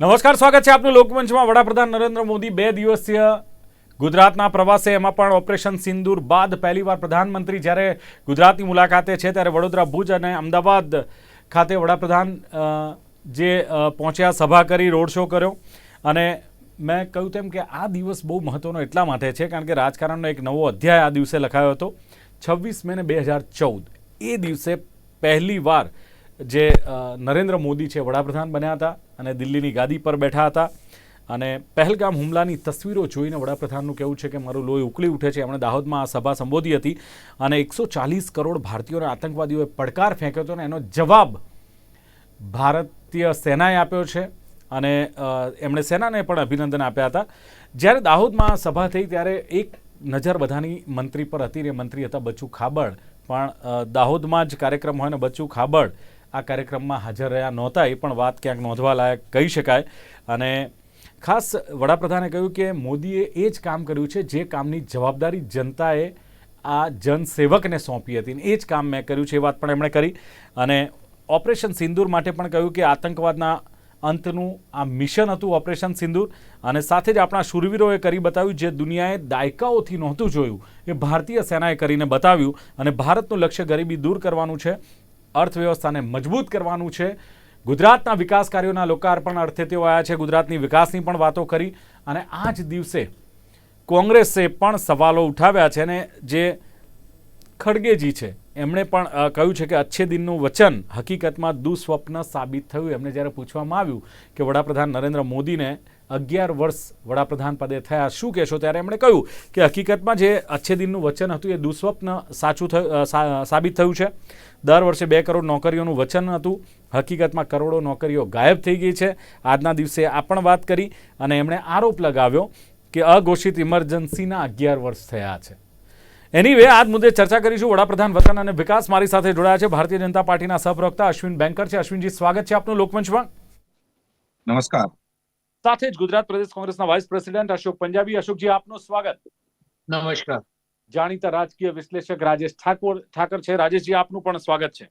નમસ્કાર, સ્વાગત છે આપનું લોકમંચમાં. વડાપ્રધાન નરેન્દ્ર મોદી બે દિવસીય ગુજરાતના પ્રવાસે. એમાં પણ ઓપરેશન સિંદૂર બાદ પહેલીવાર પ્રધાનમંત્રી જ્યારે ગુજરાતની મુલાકાતે છે ત્યારે વડોદરા, ભુજ અને અમદાવાદ ખાતે વડાપ્રધાન જે પહોંચ્યા, સભા કરી, રોડ શો કર્યો. અને મેં કહ્યું તેમ કે આ દિવસ બહુ મહત્ત્વનો એટલા માટે છે, કારણ કે રાજકારણનો એક નવો અધ્યાય આ દિવસે લખાયો હતો. છવ્વીસ મે બે હજાર ચૌદ. એ દિવસે પહેલીવાર જે નરેન્દ્ર મોદી છે, વડાપ્રધાન બન્યા હતા અને દિલ્હીની ગાદી પર બેઠા હતા. અને પહેલગામ હુમલાની તસવીરો જોઈને વડાપ્રધાનનું કહેવું છે કે મારું લોહી ઉકળી ઉઠે છે. એમણે દાહોદમાં આ સભા સંબોધી હતી અને એકસો ચાલીસ કરોડ ભારતીયોને આતંકવાદીઓએ પડકાર ફેંક્યો હતો અને એનો જવાબ ભારતીય સેનાએ આપ્યો છે. અને એમણે સેનાને પણ અભિનંદન આપ્યા હતા. જ્યારે દાહોદમાં સભા થઈ ત્યારે એક નજર બધાની મંત્રી પર હતી ને મંત્રી હતા બચ્ચુ ખાબડ. પણ દાહોદમાં જ કાર્યક્રમ હોય ને બચ્ચુ ખાબડ. આ કાર્યક્રમમાં હાજર રહ્યા નહોતા, એ પણ વાત ક્યાંક નોંધવા લાયક કહી શકાય. અને ખાસ વડાપ્રધાને કહ્યું કે મોદીએ એ જ કામ કર્યું છે, જે કામની જવાબદારી જનતાએ આ જનસેવકને સોંપી હતી. એ જ કામ મેં કર્યું છે, એ વાત પણ એમણે કરી. અને ઓપરેશન સિંદૂર માટે પણ કહ્યું કે આતંકવાદના અંતનું આ મિશન હતું ઓપરેશન સિંદૂર. અને સાથે જ આપણા શૂરવીરોએ કરી બતાવ્યું, જે દુનિયાએ દાયકાઓથી નહોતું જોયું. એ ભારતીય સેનાએ કરીને બતાવ્યું. અને ભારતનું લક્ષ્ય ગરીબી દૂર કરવાનું છે. અર્થવ્યવસ્થાને મજબૂત કરવાનું છે. ગુજરાતના વિકાસ કાર્યોના લોકાર્પણ અર્થે તેઓ આવ્યા છે. ગુજરાતની વિકાસની પણ વાતો કરી અને આ જ દિવસે કોંગ્રેસે પણ સવાલો ઉઠાવ્યા છે અને જે ખડગેજી છે, એમણે પણ કહ્યું છે કે અચ્છે દિનનું વચન હકીકતમાં દુસ્વપ્ન સાબિત થયું. એમને જ્યારે પૂછવામાં આવ્યું કે વડાપ્રધાન નરેન્દ્ર મોદીને અગિયાર વર્ષ વડાપ્રધાન પદે થયા. શું કહેશો? ત્યારે એમણે કહ્યું કે હકીકતમાં જે અચ્છે દિનનું વચન હતું, એ દુસ્વપ્ન સાચું થયું સાબિત થયું છે. દર વર્ષે બે કરોડ નોકરીઓનું વચન હતું. હકીકતમાં કરોડો નોકરીઓ ગાયબ થઈ ગઈ છે. આજના દિવસે આ પણ વાત કરી અને એમણે આરોપ લગાવ્યો કે અઘોષિત ઇમરજન્સીના અગિયાર વર્ષ થયા છે. એની એનીવે, આજ મુદ્દે ચર્ચા કરીશું. વડાપ્રધાન વતન અને વિકાસ મારી સાથે જોડાયા છે ભારતીય જનતા પાર્ટીના સહપ્રવક્તા અશ્વિન બેંકર છે. અશ્વિનજી, સ્વાગત છે આપનું લોકમંચમાં. નમસ્કાર. સાથે જ ગુજરાત પ્રદેશ કોંગ્રેસના વાઇસ પ્રેસિડેન્ટ અશોક પંજાબી. અશોકજી આપનું સ્વાગત. નમસ્કાર. જાણીતા રાજકીય વિશ્લેષક રાજેશ ઠાકોર ઠાકર છે. રાજેશજી આપનું પણ સ્વાગત છે.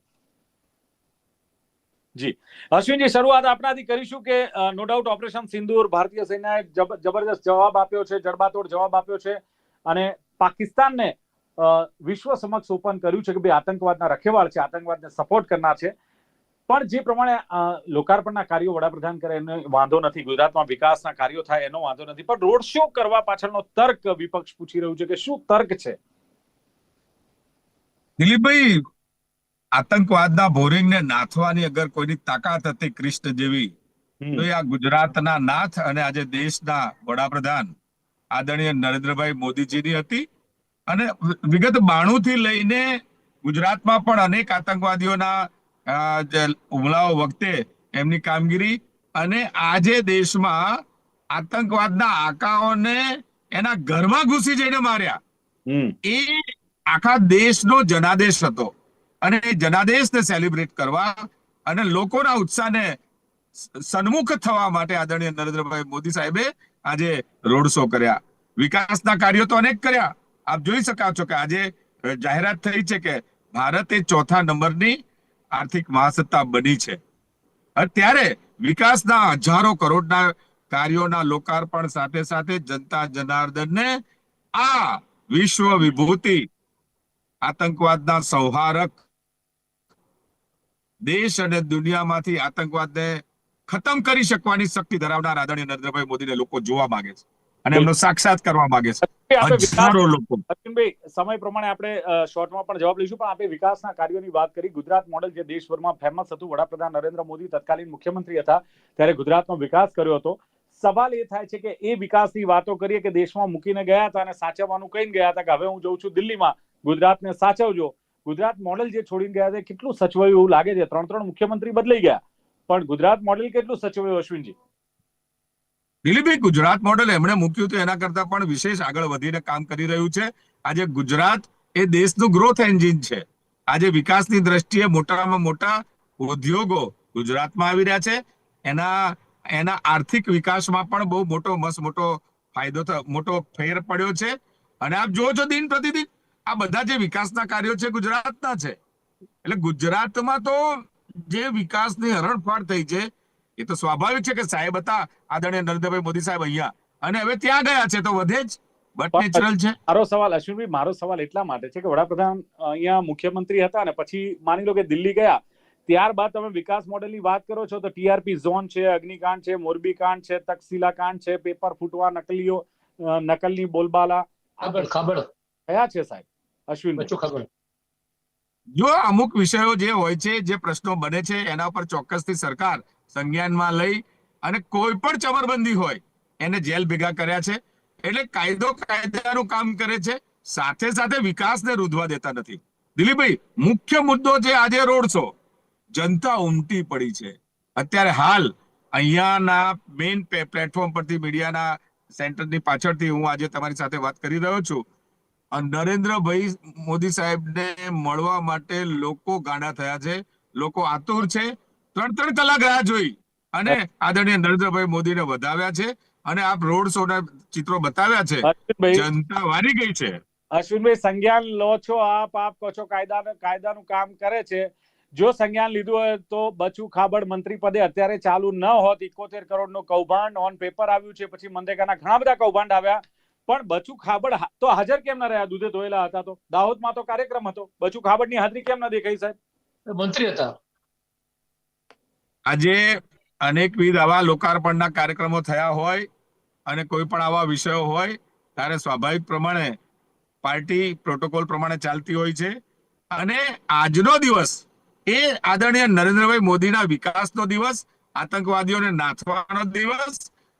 જી. અશ્વિનજી શરૂઆત આપનાથી કરીશું કે નો ડાઉટ ઓપરેશન સિંદૂર ભારતીય સેનાએ જબરજસ્ત જવાબ આપ્યો છે જડબાતોડ જવાબ આપ્યો છે અને પાકિસ્તાનને વિશ્વ સમક્ષ ઓપન કર્યું છે કે ભાઈ આતંકવાદના રખેવાળ છે આતંકવાદને સપોર્ટ કરનાર છે. પણ જે પ્રમાણે લોકાર્પણના કાર્યો વડાપ્રધાન કરે એનો વાંધો નથી. ગુજરાતમાં વિકાસના કાર્યો થાય એનો વાંધો નથી. પણ રોડ શો કરવા પાછળનો તર્ક વિપક્ષ પૂછી રહ્યું છે કે શું તર્ક છે? દિલીપભાઈ આતંકવાદના બોરિંગને નાથવાની અગર કોઈની તાકાત હતી કૃષ્ણ જેવી તો એ આ ગુજરાતના નાથ અને આજે દેશના વડાપ્રધાન આદરણીય નરેન્દ્રભાઈ મોદીજીની હતી. અને વિગત બાણું થી લઈને ગુજરાતમાં પણ અનેક આતંકવાદીઓના હુમલાઓ વખતે એમની કામગીરી અને આજે દેશમાં આતંકવાદના આકાઓને એના ઘરમાં ઘૂસી જઈને માર્યા. એ આખા દેશનો જનાદેશ હતો. અને એ જનાદેશને સેલિબ્રેટ કરવા અને લોકોના ઉત્સાહને સન્મુખ થવા માટે આદરણીય નરેન્દ્રભાઈ મોદી સાહેબે આજે રોડ શો કર્યા. વિકાસના કાર્યો તો અનેક કર્યા. આપ જોઈ શકો છો કે આજે જાહેરાત થઈ છે કે ભારત એ ચોથા નંબરની આર્થિક મહાસત્તા બની છે. અત્યારે વિકાસના હજારો કરોડના કાર્યોના લોકાર્પણ સાથે સાથે જનતા જનાર્દનને આ વિશ્વ વિભૂતિ આતંકવાદના સંહારક દેશ અને દુનિયામાંથી આતંકવાદને ખતમ કરી શકવાની શક્તિ ધરાવનાર આદરણીય નરેન્દ્રભાઈ મોદીને લોકો જોવા માંગે છે. અને એમનો સાક્ષાત કરવા માંગે છે. સમય પ્રમાણે આપણે શોર્ટમાં પણ જવાબ લઈશું પણ આપણે વિકાસના કાર્યોની વાત કરી. ગુજરાત મોડેલ જે દેશભરમાં ફેમસ હતું વડાપ્રધાન નરેન્દ્ર મોદી તત્કાલીન મુખ્યમંત્રી હતા ત્યારે ગુજરાતનો વિકાસ કર્યો હતો. સવાલ એ થાય છે કે એ વિકાસની વાતો કરીએ કે દેશમાં મૂકીને ગયા હતા અને સાચવવાનું કહીને ગયા હતા કે હવે હું જઉં છું દિલ્હીમાં ગુજરાતને સાચવજો. ગુજરાત મોડેલ જે છોડીને ગયા છે કેટલું સચવાયું એવું લાગે છે? ત્રણ ત્રણ મુખ્યમંત્રી બદલાઈ ગયા. પણ ગુજરાત મોડેલ કેટલું સચવાયું અશ્વિનજી? દિલીપભાઈ ગુજરાત મોડેલ એમણે મૂક્યું હતું, એના કરતા પણ વિશેષ આગળ વધીને કામ કરી રહ્યું છે. આજે ગુજરાત એ દેશનું ગ્રોથ એન્જિન છે. આજે વિકાસની દ્રષ્ટિએ મોટામાં મોટા ઉદ્યોગો ગુજરાતમાં આવી રહ્યા છે. એના એના આર્થિક વિકાસમાં પણ બહુ મોટો, મસ્ત મોટો ફાયદો મોટો ફેર પડ્યો છે. અને આપ જોવો છો દિન પ્રતિદિન, આ બધા જે વિકાસના કાર્યો છે ગુજરાતના છે. એટલે ગુજરાતમાં તો જે વિકાસની હરણફાળ થઈ છે એ તો સ્વાભાવિક છે કે સાહેબ હતા આદરણીય નરેન્દ્રભાઈ મોદી સાહેબ અહીંયા. અને હવે ત્યાં ગયા છે તો વધે જ. બટ નેચરલ છે. મારો સવાલ અશ્વિનભાઈ મારો સવાલ એટલા માટે છે કે વડાપ્રધાન અહીંયા મુખ્યમંત્રી હતા અને પછી માની લો કે દિલ્હી ગયા ત્યારબાદ તમે વિકાસ મોડેલની વાત કરો છો તો ટીઆરપી ઝોન છે અગ્નિકાંડ છે મોરબી કાંડ છે તક્ષશિલા કાંડ છે પેપર ફૂટવા નકલીઓ નકલની બોલબાલા. ખબર ખબર. કયા છે સાહેબ? અશ્વિન બચ્ચું ખબર. જો અમુક વિષયો જે હોય છે જે પ્રશ્નો બને છે એના પર ચોક્કસથી સરકાર સંજ્ઞાનમાં લઈ અને કોઈ પણ ચમરબંધી હોય, એને જેલ ભેગા કર્યા છે. એટલે કાયદો કાયદાનું કામ કરે છે. સાથે સાથે વિકાસને રૂધવા દેતા નથી. દિલીપભાઈ, મુખ્ય મુદ્દો છે આજે રોડ શો, જનતા ઉમટી પડી છે. અત્યારે હાલ અહીંયાના મેઇન પ્લેટફોર્મ પરથી મીડિયાના સેન્ટરની પાછળથી હું આજે તમારી સાથે વાત કરી રહ્યો છું. નરેન્દ્રભાઈ મોદી સાહેબને મળવા માટે લોકો ગાંડા થયા છે. લોકો આતુર છે. ત્રણ ત્રણ કલાક રાહ જોઈ. અને આદરણીય નરેન્દ્રભાઈ મોદીને વધાવ્યા છે અને આપ રોડ શો ના ચિત્રો બતાવ્યા છે. જનતા વારી ગઈ છે. અશ્વિનભાઈ સંજ્ઞાન લો છો આપ આપ કહો છો કાયદા કાયદાનું કામ કરે છે. જો સંજ્ઞાન લીધું હોય તો બચુ ખાબડ મંત્રી પદે અત્યારે ચાલુ ન હોત ઇકોતેર કરોડનું કૌભાંડ ઓન પેપર આવ્યું છે પછી મનરેગાના ઘણા બધા કૌભાંડ આવ્યા. પણ બચુ ખાબડ હા- તો હાજર કેમ ન રહ્યા? દૂધે ધોયેલા હતા તો. દાહોદમાં તો કાર્યક્રમ હતો. બચુ ખાબડની હાજરી કેમ ના દેખાઈ સાહેબ? મંત્રી હતા. આજે અનેકવિધ આવા લોકાર્પણના કાર્યક્રમો થયા હોય અને કોઈ પણ આવા વિષયો હોય, ત્યારે સ્વાભાવિક પ્રમાણે પાર્ટી પ્રોટોકોલ પ્રમાણે ચાલતી હોય છે. અને આજનો દિવસ એ આદરણીય નરેન્દ્રભાઈ મોદીના વિકાસનો દિવસ, આતંકવાદીઓને નાથવાનો દિવસ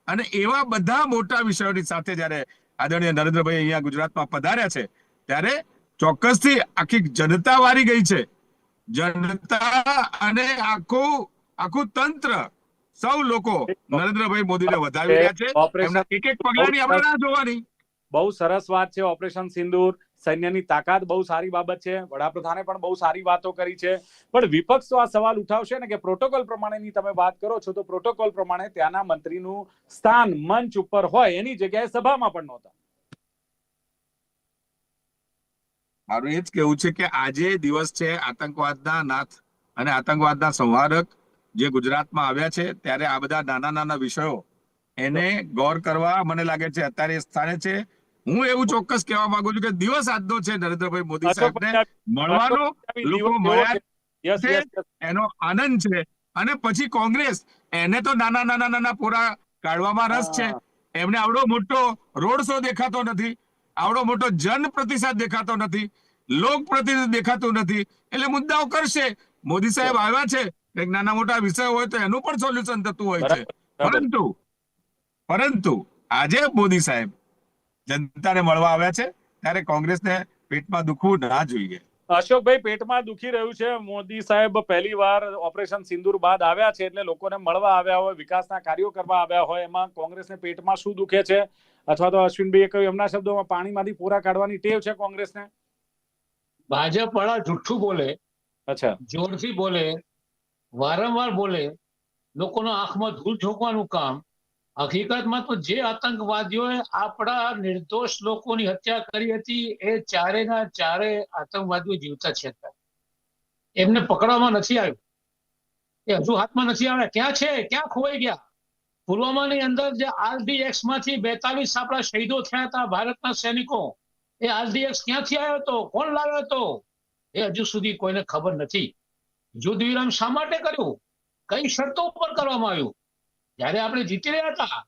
અને એવા બધા મોટા વિષયોની સાથે જ્યારે આદરણીય નરેન્દ્રભાઈ અહીંયા ગુજરાતમાં પધાર્યા છે, ત્યારે ચોક્કસથી આખી જનતા વારી ગઈ છે. જનતા અને આખું આખું તંત્ર સૌ લોકો નરેન્દ્રભાઈ મોદીને વધાવી રહ્યા છે. એમના એક એક પગલાની આપણે રાહ જોવાની. બહુ સરસ વાત છે ઓપરેશન સિંદૂર. સૈન્યની તાકાત બહુ સારી બાબત છે. વડાપ્રધાને પણ બહુ સારી વાતો કરી છે. પણ વિપક્ષ તો આ સવાલ ઉઠાવશે ને કે પ્રોટોકોલ પ્રમાણેની તમે વાત કરો છો તો પ્રોટોકોલ પ્રમાણે ત્યાંના મંત્રીનું સ્થાન મંચ ઉપર હોય એની જગ્યાએ સભામાં પણ નહોતા. મારું એ જ કેવું છે કે આજે દિવસ છે આતંકવાદના નાથ અને આતંકવાદના સંહારક જે ગુજરાતમાં આવ્યા છે ત્યારે આ બધા નાના નાના વિષયો એને ગૌર કરવા મને લાગે છે અત્યારે સ્થાને છે. હું એવું ચોક્કસ કહેવા માંગુ છું કે દિવસ આજનો છે નરેન્દ્રભાઈ મોદી સાહેબને. મળવાનો લોકો મળ્યા છે. એનો આનંદ છે. અને પછી કોંગ્રેસ એને તો નાના નાના નાના પોરા કાઢવામાં રસ છે. એમને આવડો મોટો રોડ શો દેખાતો નથી આવડો મોટો જન પ્રતિસાદ દેખાતો નથી લોક પ્રતિનિધિ દેખાતું નથી. એટલે મુદ્દાઓ કરશે. મોદી સાહેબ આવ્યા છે. એક નાના મોટા વિષય હોય તો એનું પણ સોલ્યુશન થતું હોય છે. પરંતુ પરંતુ આજે મોદી સાહેબ જનતાને મળવા આવ્યા છે ત્યારે કોંગ્રેસને પેટમાં દુખવું ના જોઈએ. અશોકભાઈ પેટમાં દુખી રહ્યું છે. મોદી સાહેબ પહેલી વાર ઓપરેશન સિંદૂર બાદ આવ્યા છે એટલે લોકોને મળવા આવ્યા હોય વિકાસના કાર્યો કરવા આવ્યા હોય એમાં કોંગ્રેસને પેટમાં શું દુખે છે? અથવા તો અશ્વિનભાઈએ કહ્યું એમના શબ્દોમાં પાણીમાંથી પૂરા કાઢવાની ટેવ છે કોંગ્રેસને? ભાજપ વાળા જુઠ્ઠું બોલે અચ્છા. જોરથી બોલે વારંવાર બોલે, લોકોનો આંખમાં ધૂળ ઠોકવાનું કામ. હકીકતમાં તો જે આતંકવાદીઓએ આપણા નિર્દોષ લોકોની હત્યા કરી હતી, એ ચારે ના ચારે આતંકવાદીઓ જીવતા છે એમને પકડવામાં નથી આવ્યું. એ હજુ હાથમાં નથી આવ્યા. ક્યાં છે? ક્યાં ખોવાઈ ગયા? પુલવામાની અંદર જે આરડીએક્સમાંથી બેતાલીસ આપણા શહીદો થયા હતા, ભારતના સૈનિકો. એ આરડીએક્સ ક્યાંથી આવ્યો હતો? કોણ લાવ્યો હતો? એ હજુ સુધી કોઈને ખબર નથી. યુદ્ધ શા માટે કર્યું? કઈ શરતો ઉપર કરવામાં આવ્યું? જ્યારે આપણે જીતી રહ્યા હતા,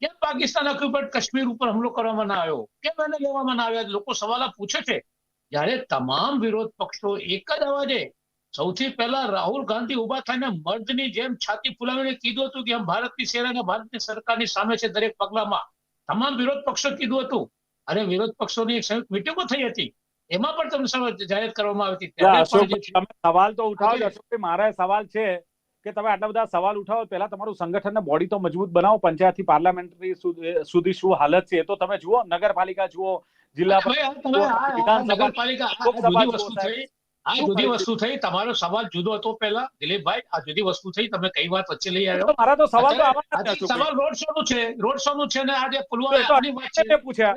કેમ પાકિસ્તાન ઓક્યુપાઈડ કાશ્મીર ઉપર હુમલો કરવામાં ના આવ્યો? કેમ એને લેવામાં ના આવ્યા? લોકો સવાલ પૂછે છે. જ્યારે તમામ વિરોધ પક્ષો એક જ અવાજે સૌથી પહેલા રાહુલ ગાંધી ઊભા થઈને મર્દની જેમ છાતી ફુલાવીને કીધું હતું કે આમ ભારતની સેના ભારતની સરકારની સામે છે દરેક પગલામાં. તમામ વિરોધ પક્ષો કીધું હતું. અને વિરોધ પક્ષોની એક સંયુક્ત મિટિંગો થઈ હતી. એમાં પણ તમને જાહેર કરવામાં આવી હતી. સવાલ તો ઉઠાવો અશોકભાઈ મારા સવાલ છે કે તમે આટલા બધા સવાલ ઉઠાવો પહેલા તમારું સંગઠનને બોડી તો મજબૂત બનાવો પંચાયતથી પાર્લામેન્ટરી સુધી શું હાલત છે એ તો તમે જુઓ નગરપાલિકા જુઓ જિલ્લા નગરપાલિકા આ જુદી વસ્તુ થઈ. તમારો સવાલ જુદો હતો પહેલા દિલીપભાઈ આ જુદી વસ્તુ થઈ તમે કઈ વાત વચ્ચે લઈ આવ્યો. મારા તો સવાલ તો. સવાલ રોડ શો નું છે રોડ શો નું છે ને આજે પુલવામા વાત છે. પૂછ્યા.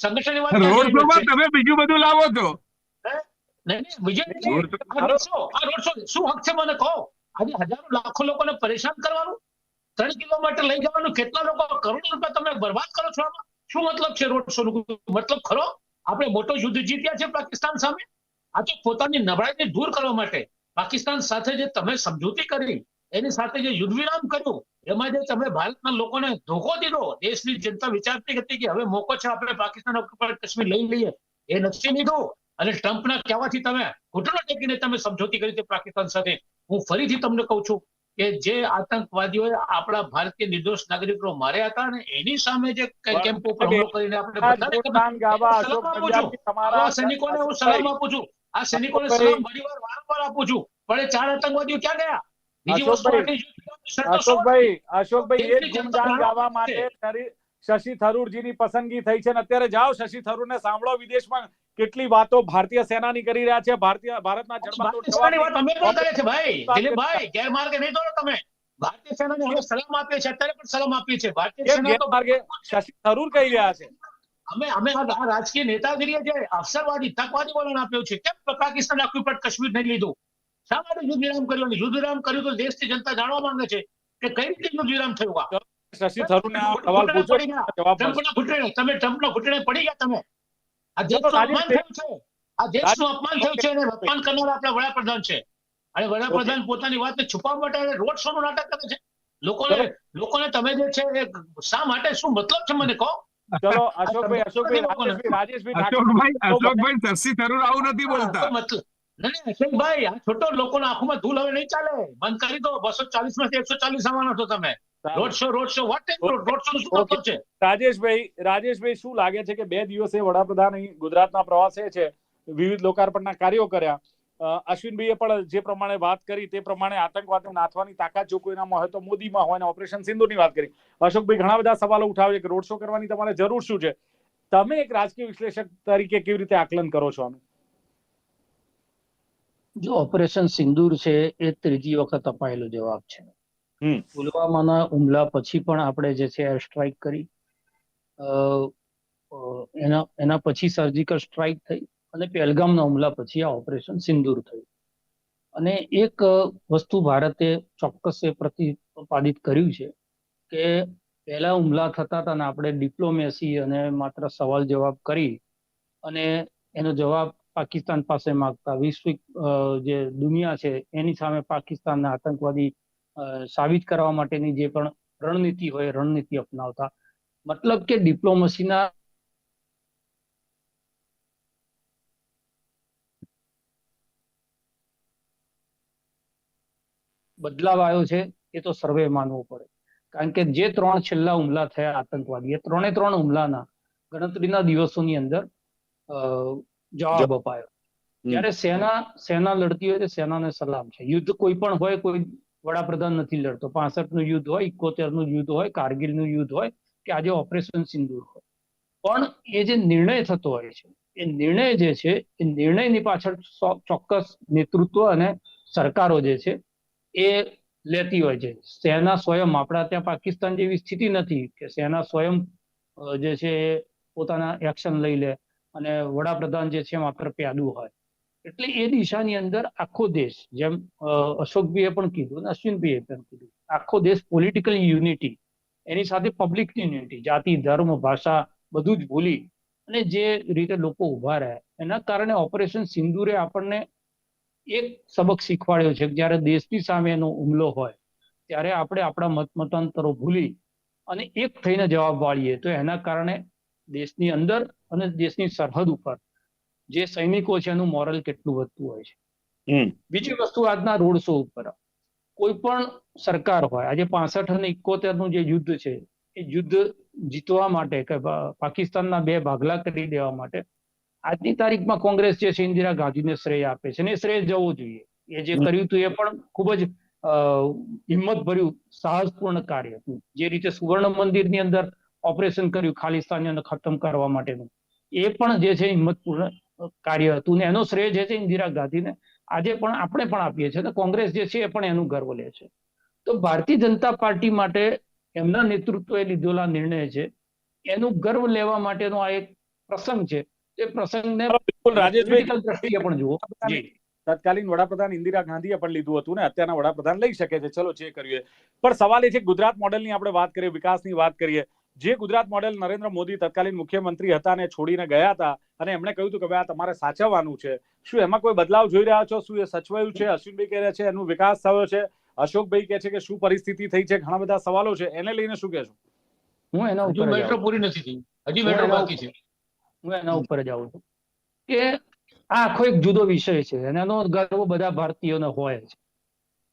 સંગઠનની વાત રોડ શો માં તમે બીજું બધું લાવો છો. શું હક છે મને કહો? આજે હજારો લાખો લોકોને પરેશાન કરવાનું? ત્રણ કિલોમીટર લઈ જવાનું? કેટલા લોકો કરોડો રૂપિયા તમે બરબાદ કરો છો આમાં? શું મતલબ છે રોડ શો મતલબ ખરો? આપણે મોટો યુદ્ધ જીત્યા છે પાકિસ્તાન સામે? આ તો પોતાની નબળાઈને દૂર કરવા માટે. પાકિસ્તાન સાથે જે તમે સમજૂતી કરી એની સાથે જે યુદ્ધ વિરામ કર્યું એમાં જે તમે ભારતના લોકોને ધોકો દીધો દેશની જનતા વિચારતી હતી કે હવે મોકો છે આપણે પાકિસ્તાન ઓક્યુપાઈડ કાશ્મીર લઈ લઈએ એ નથી લીધું. અને ટ્રમ્પના કહેવાથી તમે ઘૂંટણો ટેકીને તમે સમજૂતી કરી હતી પાકિસ્તાન સાથે. હું ફરીથી તમને કહું છું કે જે આતંકવાદીઓએ આપણા ભારતીય નિર્દોષ નાગરિકો માર્યા હતા અને એની સામે જે કેમ્પો પર હુમલો કરીને આપણે તમારા સૈનિકોને હું સલામ આપું છું. આ સૈનિકોને સલામ વારંવાર આપું છું. પણ એ ચાર આતંકવાદીઓ ક્યાં ગયા? અશોકભાઈ- થરૂરજી ની અશોકભાઈ અશોકભાઈ એ જ દેશની જનતા ગુણગાન ગાવા માટે શશી થરૂરજીની પસંદગી થઈ છે ને અત્યારે જાઓ શશી થરૂરને સાંભળો વિદેશમાં કેટલી વાતો ભારતીય સેનાની કરી રહ્યા છે ભારતીય ભારતના જડબાતોડ ભારતીય સેનાની જવાબની- પણ કરે છે ભાઈ? દિલીપભાઈ ગેરમાર્ગે નહીં દોડો તમે. ભારતીય સેનાને હવે સલામ આપીએ છીએ અત્યારે પણ સલામ આપીએ છીએ. ભારતીય સેના તો શશી થરૂર કહી રહ્યા છે. અમે અમે આ રાજકીય નેતાગીરીએ જે અવસરવાદી તકવાદી વલણ આપ્યું છે કેમ પાકિસ્તાન ઓક્યુપાઈડ કશ્મીર નહીં લીધું? શા માટે યુદ્ધ વિરામ કર્યો અને યુદ્ધ વિરામ કર્યું તો દેશની જનતા જાણવા માંગે છે કે કઈ રીતે યુદ્ધ વિરામ થયું આ? શશી થરૂરને આ સવાલ પૂછો જવાબ. ટ્રમ્પના ઘૂંટણે તમે ટ્રમ્પના ઘૂંટણે પડી ગયા તમે. આ દેશનું અપમાન થયું છે. આ દેશનું અપમાન થયું છે અને અપમાન કરનાર આપણા વડાપ્રધાન છે. અને વડાપ્રધાન પોતાની વાતને છુપાવવા માટે રોડ શો નું નાટક કરે છે. લોકોને લોકોને તમે જે છે એ શા માટે શું મતલબ છે મને કહો? ચલો અશોકભાઈ અશોકભાઈ રાજેશભાઈ રાજેશભાઈ અશોકભાઈ અશોકભાઈ શશી થરૂર આવું નથી બોલતા. મતલબ અશોકભાઈ આ છોટો લોકોના આંખોમાં ધૂલ હવે નહીં ચાલે. બંધ કરી દો બસો ચાલીસમાંથી એકસો ચાલીસ આવવાનો છો તમે. Road show road show what road show શું મતલબ છે? રાજેશભાઈ રાજેશભાઈ શું લાગે છે કે બે દિવસે વડાપ્રધાન અહીં ગુજરાતના પ્રવાસે છે? વિવિધ લોકાર્પણના કાર્યો કર્યા. અશ્વિનભાઈએ પણ જે પ્રમાણે વાત કરી તે પ્રમાણે આતંકવાદને નાથવાની તાકાત જો કોઈનામાં હોય તો મોદીમાં હોય અને ઓપરેશન સિંધુની વાત કરી. અશોકભાઈ ઘણા બધા સવાલો ઉઠાવે છે કે રોડ શો કરવાની તમારે જરૂર શું છે? તમે એક રાજકીય વિશ્લેષક તરીકે કેવી રીતે આકલન કરો છો આનું? જો ઓપરેશન સિંદૂર છે એ ત્રીજી વખત અપાયેલો જવાબ છે. પુલવામાના હુમલા પછી પણ આપણે જે છે એર સ્ટ્રાઇક કરી એના એના પછી સર્જિકલ સ્ટ્રાઇક થઈ અને પહેલગામના હુમલા પછી આ ઓપરેશન સિંદૂર થયું. અને એક વસ્તુ ભારતે ચોક્કસ એ પ્રતિપાદિત કર્યું છે કે પહેલા હુમલા થતા હતા ને આપણે ડિપ્લોમેસી અને માત્ર સવાલ જવાબ કરી અને એનો જવાબ પાકિસ્તાન પાસે માંગતા. વૈશ્વિક જે દુનિયા છે, એની સામે પાકિસ્તાનને આતંકવાદી સાબિત કરવા માટેની જે પણ રણનીતિ હોય, રણનીતિ અપનાવતા. મતલબ કે ડિપ્લોમસીના બદલાવ આવ્યો છે, એ તો સર્વે માનવો પડે. કારણ કે જે ત્રણ છેલ્લા હુમલા થયા આતંકવાદી એ ત્રણે ત્રણ હુમલાના ગણતરીના દિવસોની અંદર જવાબ અપાયો. હમ. સેના સેના લડતી હોય તો સેનાને સલામ છે. યુદ્ધ કોઈ પણ હોય કોઈ વડાપ્રધાન નથી લડતો. પાસઠનું યુદ્ધ હોય ઇકોતેરનું યુદ્ધ હોય કારગિલનું યુદ્ધ હોય કે આજે ઓપરેશન સિંદુર હોય. પણ એ જે નિર્ણય થતો હોય છે એ નિર્ણય જે છે એ નિર્ણયની પાછળ ચોક્કસ નેતૃત્વ અને સરકારો જે છે એ લેતી હોય છે. સેના સ્વયં આપણા ત્યાં પાકિસ્તાન જેવી સ્થિતિ નથી કે સેના સ્વયં જે છે એ પોતાના એક્શન લઈ લે. અને વડાપ્રધાન જે છે માત્ર પ્યાદું હોય. એટલે એ દિશાની અંદર આખો દેશ, જેમ અશોકભાઈએ પણ કીધું અશ્વિનભાઈએ પણ કીધું, આખો દેશ પોલિટિકલ યુનિટી એની સાથે પબ્લિક યુનિટી જાતિ, ધર્મ, ભાષા, બધું જ ભૂલી અને જે રીતે લોકો ઊભા રહ્યા, એના કારણે ઓપરેશન સિંદુરે આપણને એક સબક શીખવાડ્યો છે જ્યારે દેશની સામે એનો હુમલો હોય, ત્યારે આપણે આપણા મત મતાંતરો ભૂલી અને એક થઈને જવાબ વાળીએ, તો એના કારણે દેશની અંદર અને દેશની સરહદ ઉપર જે સૈનિકો છે એનું મોરલ કેટલું વધતું હોય છે. બીજી વસ્તુ આજના રોડ શો ઉપર. કોઈ પણ સરકાર હોય આજે પાસઠ અને ઇકોતેરનું જે યુદ્ધ છે એ યુદ્ધ જીતવા માટે કે પાકિસ્તાનના બે ભાગલા કરી દેવા માટે આજની તારીખમાં કોંગ્રેસ જે છે ઇન્દિરા ગાંધીને શ્રેય આપે છે અને એ શ્રેય જવો જોઈએ. એ જે કર્યું હતું એ પણ ખૂબ જ હિંમત ભર્યું સાહસપૂર્ણ કાર્ય હતું. જે રીતે સુવર્ણ મંદિરની અંદર ઓપરેશન કર્યું ખાલિસ્તાનીઓને ખતમ કરવા માટેનું. એ પણ જે છે હિંમતપૂર્ણ કાર્ય હતું ને એનો શ્રેય જે છે ઇન્દિરા ગાંધીને આજે પણ આપણે પણ આપીએ છીએ અને કોંગ્રેસ જે છે એ પણ એનું ગર્વ લે છે. તો ભારતીય જનતા પાર્ટી માટે એમના નેતૃત્વએ લીધેલા નિર્ણય છે એનું ગર્વ લેવા માટેનો આ એક પ્રસંગ છે. એ પ્રસંગને બિલકુલ રાજેશભાઈ. દ્રષ્ટિએ પણ જુઓ. જી. તત્કાલીન વડાપ્રધાન ઇન્દિરા ગાંધીએ પણ લીધું હતું ને અત્યારના વડાપ્રધાન લઈ શકે છે. ચલો જે કરીએ. પણ સવાલ એ છે ગુજરાત મોડેલની આપણે વાત કરીએ વિકાસની વાત કરીએ. જે ગુજરાત મોડેલ નરેન્દ્ર મોદી તત્કાલીન મુખ્યમંત્રી હતા અને છોડીને ગયા હતા અને એમણે કહ્યું હતું કે ભાઈ આ તમારે સાચવવાનું છે. શું એમાં કોઈ બદલાવ જોઈ રહ્યા છો? શું એ સચવાયું છે? અશ્વિનભાઈ કહે છે એનું વિકાસ થયો છે. અશોકભાઈ કહે છે કે શું પરિસ્થિતિ થઈ છે? ઘણા બધા સવાલો છે. એને લઈને શું કહેશો? હું એના ઉપર મેટ્રો પૂરી નથી થઈ. હજી મેટ્રો બાકી છે. હું એના ઉપર જાઉં છું. કે આ આખો એક જુદો વિષય છે અને એનો ગર્વ બધા ભારતીયોને હોય છે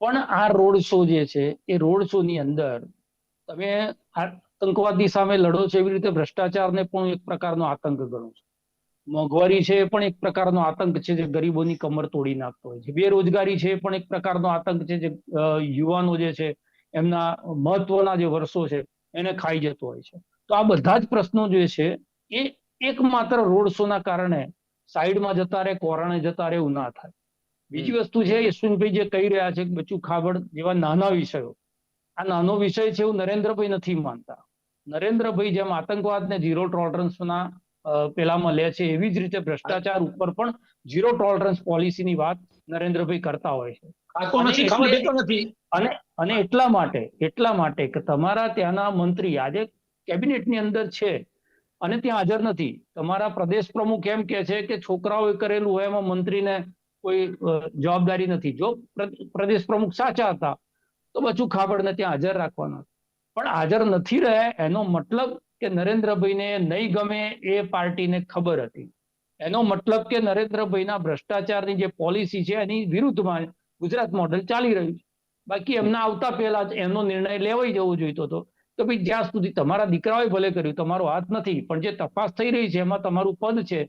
પણ આ રોડ શો જે છે એ રોડ શો ની અંદર તમે આતંકવાદી સામે લડો છો એવી રીતે ભ્રષ્ટાચારને પણ એક પ્રકારનો આતંક ગણો છો. મોંઘવારી છે એ પણ એક પ્રકારનો આતંક છે જે ગરીબોની કમર તોડી નાખતો હોય છે. બેરોજગારી છે એ પણ એક પ્રકારનો આતંક છે જે યુવાનો જે છે એમના મહત્વના જે વર્ષો છે એને ખાઈ જતો હોય છે. તો આ બધા જ પ્રશ્નો જે છે એ એકમાત્ર રોડ શો ના કારણે સાઈડમાં જતા રહે કોરાણે જતા રહે એવું ના થાય. બીજી વસ્તુ છે યશવંતભાઈ જે કહી રહ્યા છે બચુ ખાબડ જેવા નાના વિષયો. આ નાનો વિષય છે એવું નરેન્દ્રભાઈ નથી માનતા. નરેન્દ્રભાઈ જેમ આતંકવાદને ઝીરો ટોલરન્સના પેલામાં લે છે એવી જ રીતે ભ્રષ્ટાચાર ઉપર પણ ઝીરો ટોલરન્સ પોલિસીની વાત નરેન્દ્રભાઈ કરતા હોય છે. અને અને એટલા માટે એટલા માટે કે તમારા ત્યાંના મંત્રી આજે કેબિનેટની અંદર છે અને ત્યાં હાજર નથી. તમારા પ્રદેશ પ્રમુખ એમ કે છે કે છોકરાઓએ કરેલું હોય એમાં મંત્રીને કોઈ જવાબદારી નથી. જો પ્રદેશ પ્રમુખ સાચા હતા તો બચુ ખાબડને ત્યાં હાજર રાખવાના. પણ હાજર નથી રહ્યા એનો મતલબ કે નરેન્દ્રભાઈને નહીં ગમે એ પાર્ટીને ખબર હતી. એનો મતલબ કે નરેન્દ્રભાઈના ભ્રષ્ટાચારની જે પોલિસી છે, એની વિરુદ્ધમાં ગુજરાત મોડેલ ચાલી રહ્યું છે. બાકી એમના આવતા પહેલા જ એમનો નિર્ણય લેવાઈ જવો જોઈતો હતો. તો ભાઈ, જ્યાં સુધી તમારા દીકરાઓએ ભલે કર્યું, તમારો હાથ નથી, પણ જે તપાસ થઈ રહી છે, એમાં તમારું પદ છે,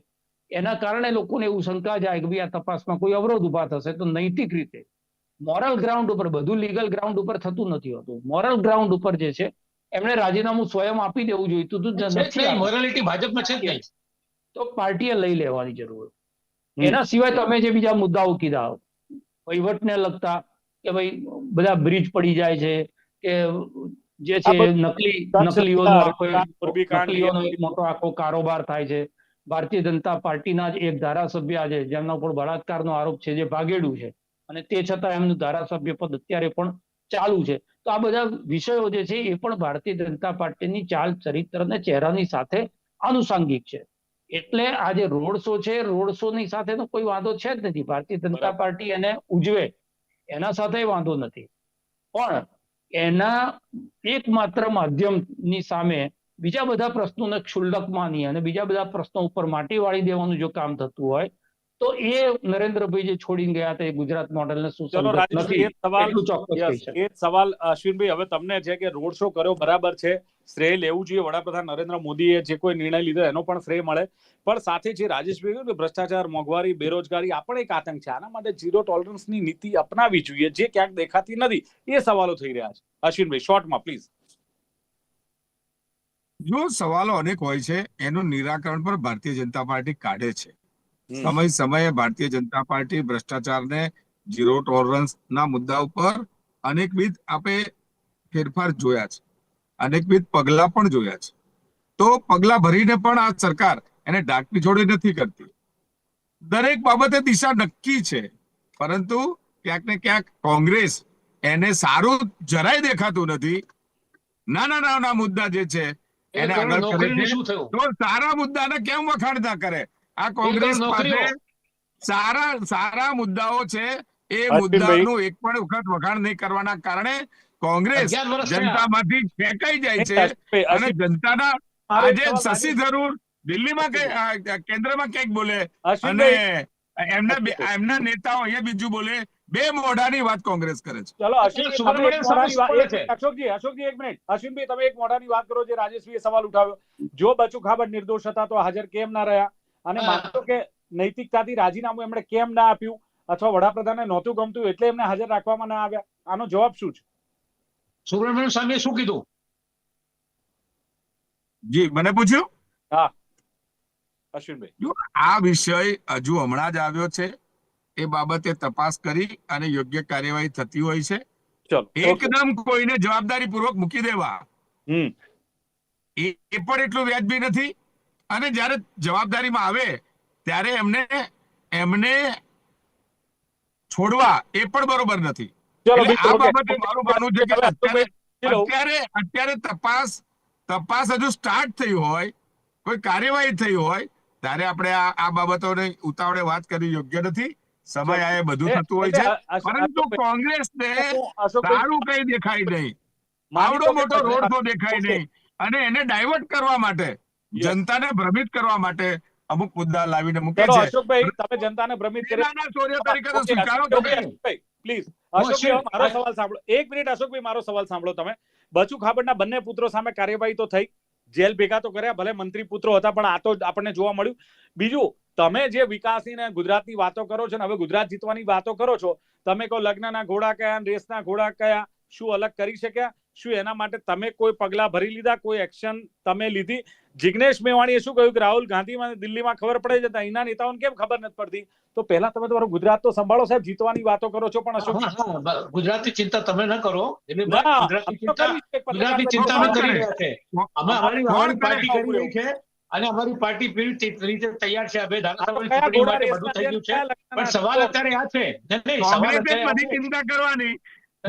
એના કારણે લોકોને એવું શંકા જાય કે ભાઈ, આ તપાસમાં કોઈ અવરોધ ઊભા થશે, તો નૈતિક રીતે મોરલ ગ્રાઉન્ડ ઉપર બધું લીગલ ગ્રાઉન્ડ ઉપર થતું નથી હોતું. મોરલ ગ્રાઉન્ડ ઉપર જે છે એમણે રાજીનામું સ્વયં આપી દેવું જોઈતું હતું. મોરાલિટી ભાજપમાં છે જ તો પાર્ટીએ લઈ લેવાની જરૂર. એના સિવાય તમે જે બીજા મુદ્દાઓ કીધા વહીવટને લગતા કે ભાઈ બધા બ્રિજ પડી જાય છે કે જે છે નકલી નકલીઓનો નકલીઓનો મોટો આખો કારોબાર થાય છે. ભારતીય જનતા પાર્ટીના જ એક ધારાસભ્ય છે જેમના ઉપર બળાત્કારનો આરોપ છે જે ભાગેડું છે. અને તે છતાં એમનું ધારાસભ્ય પદ અત્યારે પણ ચાલુ છે. તો આ બધા વિષયો જે છે એ પણ ભારતીય જનતા પાર્ટીની ચાલ ચરિત્ર અને ચહેરાની સાથે આનુષાંગિક છે. એટલે આ જે રોડ શો છે રોડ શો ની સાથેનો કોઈ વાંધો છે જ નથી. ભારતીય જનતા પાર્ટી એને ઉજવે એના સાથે વાંધો નથી. પણ એના એકમાત્ર માધ્યમની સામે બીજા બધા પ્રશ્નોને ક્ષુલ્લક માની અને બીજા બધા પ્રશ્નો ઉપર માટી વાળી દેવાનું જો કામ થતું હોય તો એ નરેન્દ્રભાઈ જે છોડીને ગયા હતા એ ગુજરાત મોડેલને ચલો રાજેશભાઈ એ સવાલ એટલું ચોક્કસ કહી Yes, શકાય એ સવાલ અશ્વિનભાઈ હવે તમને છે કે રોડ શો કર્યો બરાબર છે. શ્રેય લેવું જોઈએ. વડાપ્રધાન નરેન્દ્ર મોદીએ જે કોઈ નિર્ણય લીધો એનો પણ શ્રેય મળે. પણ સાથે જે રાજેશભાઈ કહ્યું કે ભ્રષ્ટાચાર મોંઘવારી બેરોજગારી આ પણ એક આતંક છે. આના માટે ઝીરો ટોલરન્સની નીતિ અપનાવી જોઈએ. જે ક્યાંક દેખાતી નથી એ સવાલો થઈ રહ્યા છે. અશ્વિનભાઈ શોર્ટમાં પ્લીઝ જો સવાલો અનેક હોય છે એનું નિરાકરણ પણ ભારતીય જનતા પાર્ટી કાઢે છે. સમય સમયે ભારતીય જનતા પાર્ટી ભ્રષ્ટાચારને ઝીરો ટોલરન્સ ના મુદ્દા ઉપર અનેકવિધ આપે ફેરફાર જોયા છે. અનેકવિધ પગલા પણ જોયા છે. તો પગલા ભરીને પણ આ સરકાર એને ઢાંકપીછોડી નથી કરતી. દરેક બાબતે દિશા નક્કી છે. પરંતુ ક્યાંક ને ક્યાંક કોંગ્રેસ એને સારું જરાય દેખાતું નથી. નાના નાના મુદ્દા જે છે એને આગળ કરે છે. તો સારા મુદ્દાને કેમ વખાણતા કરે? આ કોંગ્રેસ પાસે સારા સારા મુદ્દાઓ છે. એ મુદ્દાનું એક પણ વખત વખાણ નહીં કરવાના કારણે કોંગ્રેસ. જનતામાંથી ફેંકાઈ જાય છે. અને જનતાના આજે શશી થરૂર દિલ્હીમાં કઈ કેન્દ્રમાં કંઈક બોલે? અને એમના એમના નેતાઓ અહીંયા બીજું બોલે. બે મોઢાની વાત કોંગ્રેસ કરે છે. ચલો. અશોકજી અશોકજી એક મિનિટ. અશ્વિનભાઈ તમે એક મોઢાની વાત કરો જે રાજેશભાઈએ સવાલ ઉઠાવ્યો. જો બચુ ખાબડ નિર્દોષ હતા તો હાજર કેમ ના રહ્યા? અને માનતો કે નૈતિકતાથી રાજીનામું એમણે કેમ ના આપ્યું અથવા વડાપ્રધાનને નહોતું ગમતું એટલે એમને હાજર રાખવામાં ના આવ્યા? આનો જવાબ શું છે? સુબ્રમણ્યમ સ્વામીએ શું કીધું? જી મને પૂછ્યું? અશ્વિનભાઈ. જો આ વિષય હજુ હમણાં જ આવ્યો છે એ બાબતે તપાસ કરી અને યોગ્ય કાર્યવાહી થતી હોય છે. એકદમ કોઈને જવાબદારી પૂર્વક મૂકી દેવા. એ પણ એટલું વ્યાજબી નથી. અને જ્યારે જવાબદારીમાં આવે ત્યારે એમને એમને છોડવા એ પણ બરોબર નથી ચલો એટલે મિત્રો, આ બાબતે મારું માનવું છે કે અત્યારે અત્યારે તપાસ તપાસ હજુ સ્ટાર્ટ થઈ હોય કોઈ કાર્યવાહી થઈ હોય ત્યારે આપણે આ આ બાબતોને ઉતાવળે વાત કરવી યોગ્ય નથી સમય આ બધું થતું હોય છે પરંતુ કોંગ્રેસને સારું કઈ દેખાય નહીં આવડો મોટો રોડ શો દેખાય નહીં અને એને ડાયવર્ટ કરવા માટે જનતાને ભ્રમિત કરવા માટે અમુક મુદ્દા લાવીને મૂકે છે. અશોકભાઈ તમે જનતાને ભ્રમિત કરી તરીકે તો સ્વીકારો અશોકભાઈ, છે. મારો સવાલ સાંભળો. એક મિનિટ અશોકભાઈ મારો સવાલ સાંભળો તમે. બચુ ખાબડના બંને પુત્રો સામે કાર્યવાહી તો થઈ. જેલ ભેગા તો કર્યા ભલે મંત્રી પુત્રો હતા પણ આ તો આપણને જોવા મળ્યું. બીજું તમે જે વિકાસની ને ગુજરાતની વાતો કરો છો ને હવે ગુજરાત જીતવાની વાતો કરો છો તમે કહો લગ્નના ઘોડા કયા ને રેસના ઘોડા કયા શું અલગ કરી શક્યા? શું એના માટે તમે કોઈ પગલા ભરી લીધા? કોઈ એક્શન તમે લીધી? જિગ્નેશ મેવાણીએ શું કહ્યું કે રાહુલ ગાંધીમાં દિલ્હીમાં ખબર પડે છે અહીંના નેતાઓને કેમ ખબર નથી પડતી? તો પહેલા તમે તમારું ગુજરાત તો સંભાળો સાહેબ જીતવાની વાતો કરો છો પણ અશોક ગુજરાતની ચિંતા તમે ન કરો. એટલે ગુજરાતની ચિંતા અમે કરી રહ્યા છે. અમારી પાર્ટી કરી? રહી છે અને અમારી પાર્ટી પૂરી રીતે તૈયાર છે. હવે ધારાસભાની ચૂંટણી માટે બધું થઈ ગયું છે. પણ સવાલ અત્યારે આ છે. નહીં. ચિંતા કરવાની.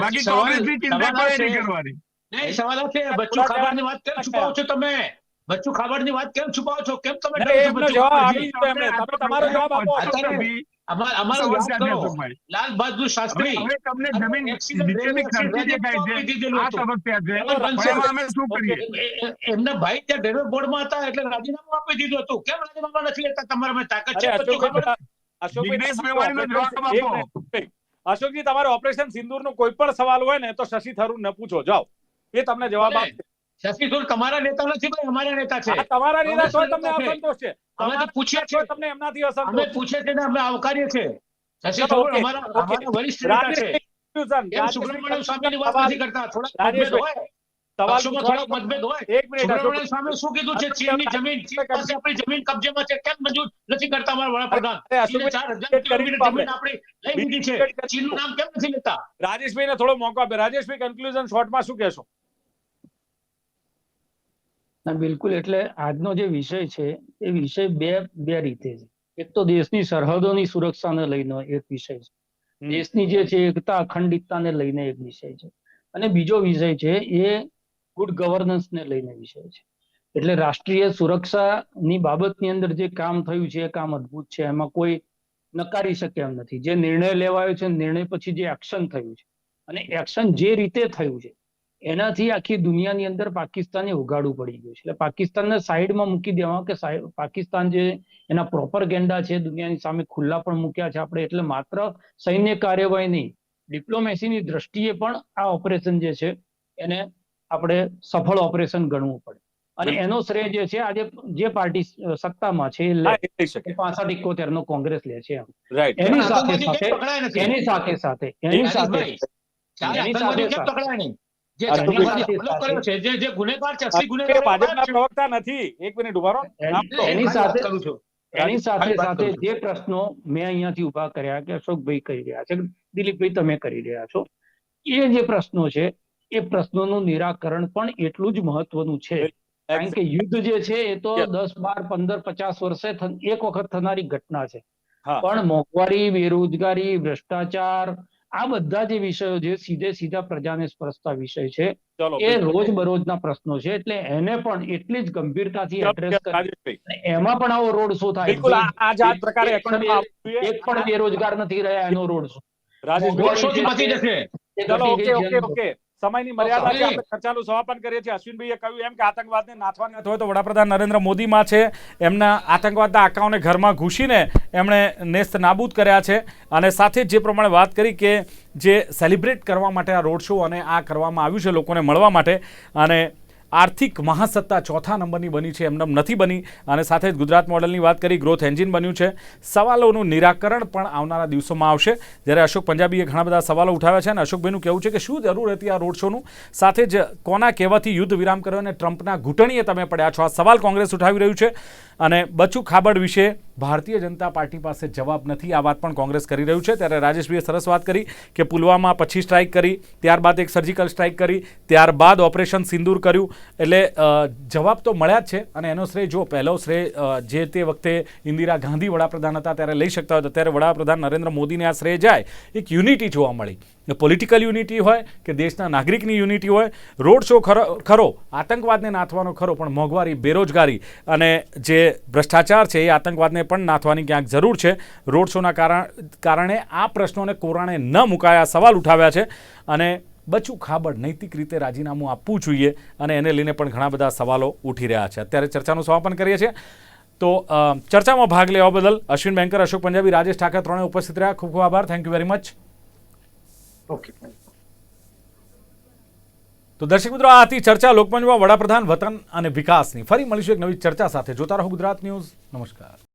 બાકી કોંગ્રેસની ચિંતા કોઈ નહીં કરવાની? નહીં, સવાલ આ છે. બચ્ચું ખાવાની વાત છુપાવો છો તમે? બચ્ચુ ખાબડની વાત કેમ છુપાવો છો કેમ તમે દીધો એમણે. તમે તમારો જવાબ આપો અત્યારે અશોકભાઈ. અમા- અમારું યાદ સમસ્યા છે કરો અશોકભાઈ. લાલ બહાદુર શાસ્ત્રી હવે તમને જમીન નીચેની ખર્ચી દેખાય છે આ હતું. સમસ્યા છે એમાં પણ બનશે. એમાં અમે શું કરીએ એ- એ- એમના ભાઈ ત્યાં રેલવે બોર્ડમાં હતા એટલે રાજીનામું આપી દીધું હતું કેમ રાજીનામા નથી લેતા તમારા તાકાત છે જિગ્નેશ તમારો ઓપરેશન- સિંદુર. અશોકજી સિંદૂરનો કોઈ પણ સવાલ હોય ને તો શશી થરૂર ને પૂછો જાઓ એ તમને જવાબ. આપશે શશી તમારા નેતા નથી ભાઈ અમારા નેતા છે. તમારા નેતા છો તમને અસંતોષ છે. અમે પૂછ્યા છે. તમને એમનાથી અમે પૂછે છે ને અમે આવકારીએ છે શશી ચલો, અમારા અમારા વરિષ્ઠ નેતા છે. રાજેશભાઈ, કેમ સુબ્રમણ્યમ સ્વામીની વાત નથી કરતા. થોડા મતભેદ હોય. પક્ષોમાં થોડાક મતભેદ હોય. એક મિનિટ સુબ્રમણ્યમ સ્વામી શું કીધું છે? ચીનની જમીન ચીન પાસે આપણી જમીન કબજેમાં છે. કેમ મંજૂર નથી કરતા અમારા વડાપ્રધાન? ચીને ચાર હજાર કિલોમીટર જમીન આપણી લઈ લીધી છે. ચીનનું નામ કેમ નથી લેતા? રાજેશભાઈને થોડો મોકો આપે. રાજેશભાઈ કન્ક્લુઝન શોર્ટમાં શું કહેશો? ના બિલકુલ. એટલે આજનો જે વિષય છે એ વિષય બે બે રીતે છે. એક તો દેશની સરહદોની સુરક્ષાને લઈને એક વિષય છે. દેશની જે છે એકતા અખંડિતતાને લઈને એક વિષય છે. અને બીજો વિષય છે એ ગુડ ગવર્નન્સને લઈને વિષય છે. એટલે રાષ્ટ્રીય સુરક્ષાની બાબતની અંદર જે કામ થયું છે એ કામ અદ્ભુત છે. એમાં કોઈ નકારી શકે એમ નથી. જે નિર્ણય લેવાયો છે નિર્ણય પછી જે એક્શન થયું છે. અને એક્શન જે રીતે થયું છે એનાથી આખી દુનિયાની અંદર પાકિસ્તાને ઉગાડું પડી ગયું છે. એટલે પાકિસ્તાનને સાઈડમાં મૂકી દેવા કે પાકિસ્તાન જે એના પ્રોપર ગેંડા છે દુનિયાની સામે ખુલ્લા પણ મૂક્યા છે આપણે એટલે માત્ર સૈન્ય કાર્યવાહી નહીં ડિપ્લોમેસીની દ્રષ્ટિએ પણ આ ઓપરેશન જે છે એને આપણે સફળ ઓપરેશન ગણવું પડે. અને એનો શ્રેય જે છે આજે જે પાર્ટી સત્તામાં છે એ પાસઠ ઇકોતેર નો કોંગ્રેસ લે છે એની સાથે સાથે એની સાથે સાથે એની સાથે સાથે જે આ આતંકવાદી સાથે હુમલો કર્યો છે જે જે ગુનેગાર છે અસલી ગુનેગાર ભાજપના પ્રવક્તા નથી. એક મિનિટ ઊભા રહો. એની સાથે કરું છું. એની સાથે સાથે જે પ્રશ્નો મેં અહીંયાથી ઊભા કર્યા કે અશોકભાઈ કરી રહ્યા છે દિલીપભાઈ તમે કરી રહ્યા છો એ જે પ્રશ્નો છે એ પ્રશ્નોનું નિરાકરણ પણ એટલું જ મહત્વનું છે. કારણ કે યુદ્ધ જે છે એ તો દસ બાર પંદર પચાસ વર્ષે એક વખત થનારી ઘટના છે. પણ મોંઘવારી બેરોજગારી ભ્રષ્ટાચાર આ બધા જે વિષયો જે સીધે સીધા પ્રજાને સ્પર્શતા વિષય છે એ રોજ બરોજના પ્રશ્નો છે એટલે એને પણ એટલી જ ગંભીરતાથી એડ્રેસ કરે એમાં પણ આવો રોડ શો થાય. બિલકુલ આ જ પ્રકારે એક પણ બેરોજગાર નથી રહ્યા એનો રોડ શો રાજેશભાઈ બચી જશે. Okay okay okay. સમયની મર્યાદા છે. આપણે ચર્ચાનું સમાપન કરીએ છીએ. અશ્વિનભાઈએ કહ્યું એમ કે આતંકવાદને નાથવા નથી હોય તો વડાપ્રધાન નરેન્દ્ર મોદીમાં છે. એમના આતંકવાદના આંકાઓને ઘરમાં ઘૂસીને એમણે નેસ્ત નાબૂદ કર્યા છે. અને સાથે જ જે પ્રમાણે વાત કરી કે જે સેલિબ્રેટ કરવા માટે આ રોડ શો અને આ કરવામાં આવ્યું છે લોકોને મળવા માટે. અને આર્થિક મહાસત્તા ચોથા નંબરની બની છે એમને નથી બની. અને સાથે જ ગુજરાત મોડલની વાત કરી ગ્રોથ એન્જિન બન્યું છે. સવાલોનું નિરાકરણ પણ આવનારા દિવસોમાં આવશે. જ્યારે અશોક પંજાબીએ ઘણા બધા સવાલો ઉઠાવ્યા છે અને અશોકભાઈનું કહેવું છે કે શું જરૂર હતી આ રોડ શોનું? સાથે જ કોના કહેવાથી યુદ્ધ વિરામ કર્યો અને ટ્રમ્પના ઘૂંટણીએ તમે પડ્યા છો? આ સવાલ કોંગ્રેસ ઉઠાવી રહ્યું છે. અને બચુ ખાબડ વિશે ભારતીય જનતા પાર્ટી પાસે જવાબ નથી. આ વાત પણ કોંગ્રેસ કરી રહ્યું છે. ત્યારે રાજેશભાઈએ સરસ વાત કરી કે પુલવામા પછી સ્ટ્રાઇક કરી, ત્યારબાદ એક સર્જિકલ સ્ટ્રાઇક કરી, ત્યારબાદ ઓપરેશન સિંદૂર કર્યું. એટલે જવાબ તો મળ્યા જ છે અને એનો શ્રેય જો પહેલો શ્રેય જે તે વખતે ઇન્દિરા ગાંધી વડાપ્રધાન હતા, ત્યારે લઈ શકતા હતા ત્યારે વડાપ્રધાન નરેન્દ્ર મોદીને આ શ્રેય જાય. એક યુનિટી જોવા મળી. પોલિટિકલ યુનિટી હોય કે દેશના નાગરિકની યુનિટી હોય, રોડ શો ખરો ખરો, આતંકવાદને નાથવાનો ખરો, પણ મોંઘવારી, બેરોજગારી અને જે ભ્રષ્ટાચાર છે એ આતંકવાદને પણ નાથવાની ક્યાંક જરૂર છે. રોડ શોના કારણ આ પ્રશ્નોને કોરાણે ન મુકાયા, સવાલ ઉઠાવ્યા છે અને બચું ખાબડ નૈતિક રીતે રાજીનામું આપવું જોઈએ અને એને લઈને પણ ઘણા બધા સવાલો ઉઠી રહ્યા છે. અત્યારે ચર્ચાનું સમાપન કરીએ છીએ. તો ચર્ચામાં ભાગ લેવા બદલ અશ્વિન બેંકર અશોક પંજાબી, રાજેશ ઠાકર ત્રણે ઉપસ્થિત રહ્યા. ખૂબ ખૂબ આભાર. Thank you very much okay તો દર્શક મિત્રો, આ હતી ચર્ચા. લોકમંચમાં વડાપ્રધાન વતન અને વિકાસની. ફરી મળીશું એક નવી ચર્ચા સાથે. જોતા રહો ગુજરાત ન્યૂઝ. નમસ્કાર.